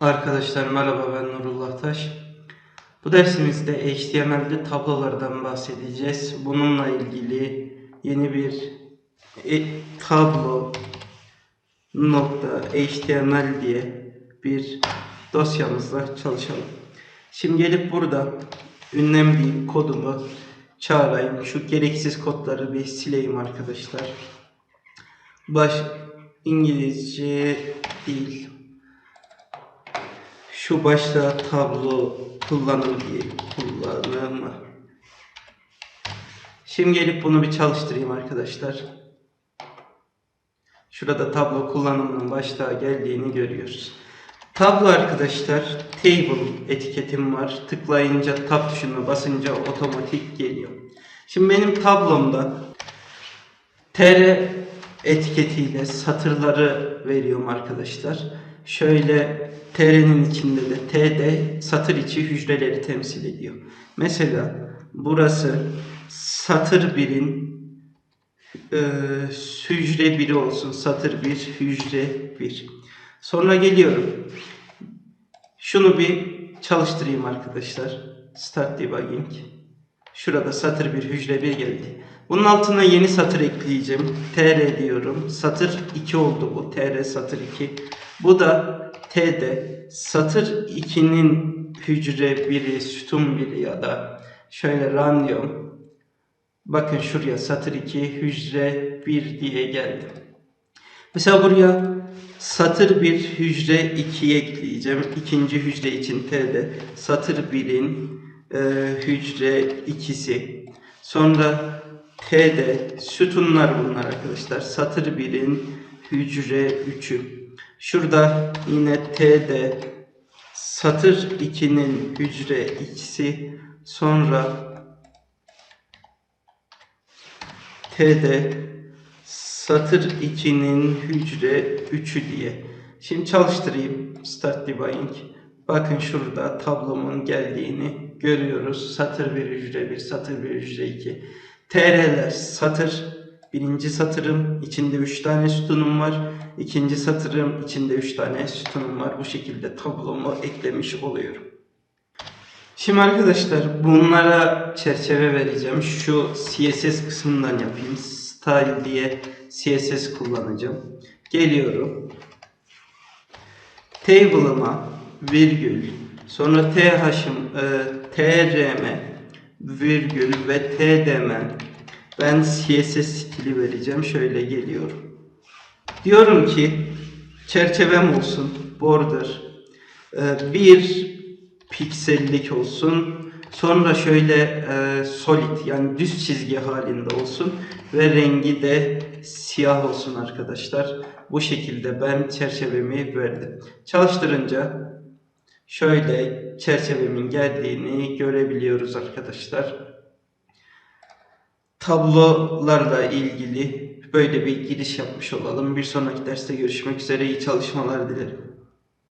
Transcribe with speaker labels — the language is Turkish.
Speaker 1: Arkadaşlar merhaba ben Nurullah Taş. Bu dersimizde HTML'de tablolardan bahsedeceğiz. Bununla ilgili yeni bir e, tablo nokta HTML diye bir dosyamızla çalışalım. Şimdi gelip burada ünlem deyip kodumu çağırayım. Şu gereksiz kodları bir sileyim arkadaşlar. Baş İngilizce değil. Şu başta tablo kullanım diye kullanımı. Şimdi gelip bunu bir çalıştırayım arkadaşlar. Şurada tablo kullanımının başta geldiğini görüyoruz. Tablo arkadaşlar table etiketim var. Tıklayınca tab tuşuna basınca otomatik geliyor. Şimdi benim tablomda tr etiketiyle satırları veriyorum arkadaşlar. Şöyle tr'nin içinde de td satır içi hücreleri temsil ediyor. Mesela burası satır birin e, hücre biri olsun. Satır bir, hücre bir. Sonra geliyorum. Şunu bir çalıştırayım arkadaşlar. Start debugging. Şurada satır bir, hücre bir geldi. Bunun altına yeni satır ekleyeceğim. tr diyorum. Satır 2 oldu bu. tr satır 2. Bu da td. Satır 2'nin hücre biri, sütun biri ya da şöyle run diyorum. Bakın şuraya satır 2 hücre 1 diye geldim. Mesela buraya satır 1 hücre 2'ye ekleyeceğim. İkinci hücre için t'de satır 1'in e, hücre 2'si. Sonra t'de sütunlar bunlar arkadaşlar. Satır 1'in hücre 3'ü. Şurada yine t'de satır 2'nin hücre 2'si. Sonra T'de satır 2'nin hücre 3'ü diye. Şimdi çalıştırayım. Start debugging. Bakın şurada tablomun geldiğini görüyoruz. Satır 1 hücre 1, satır 1 hücre 2. TR'ler satır. Birinci satırım içinde 3 tane sütunum var. İkinci satırım içinde 3 tane sütunum var. Bu şekilde tablomu eklemiş oluyorum. Şimdi arkadaşlar bunlara çerçeve vereceğim. Şu CSS kısmından yapayım. Style diye CSS kullanacağım. Geliyorum. Table'ıma virgül sonra th'ım e, trm virgül ve tdm ben CSS stili vereceğim. Şöyle geliyorum. Diyorum ki çerçevem olsun border e, bir piksellik olsun. Sonra şöyle e, solid yani düz çizgi halinde olsun ve rengi de siyah olsun arkadaşlar. Bu şekilde ben çerçevemi verdim. Çalıştırınca şöyle çerçevemin geldiğini görebiliyoruz arkadaşlar. Tablolarla ilgili böyle bir giriş yapmış olalım. Bir sonraki derste görüşmek üzere. İyi çalışmalar dilerim.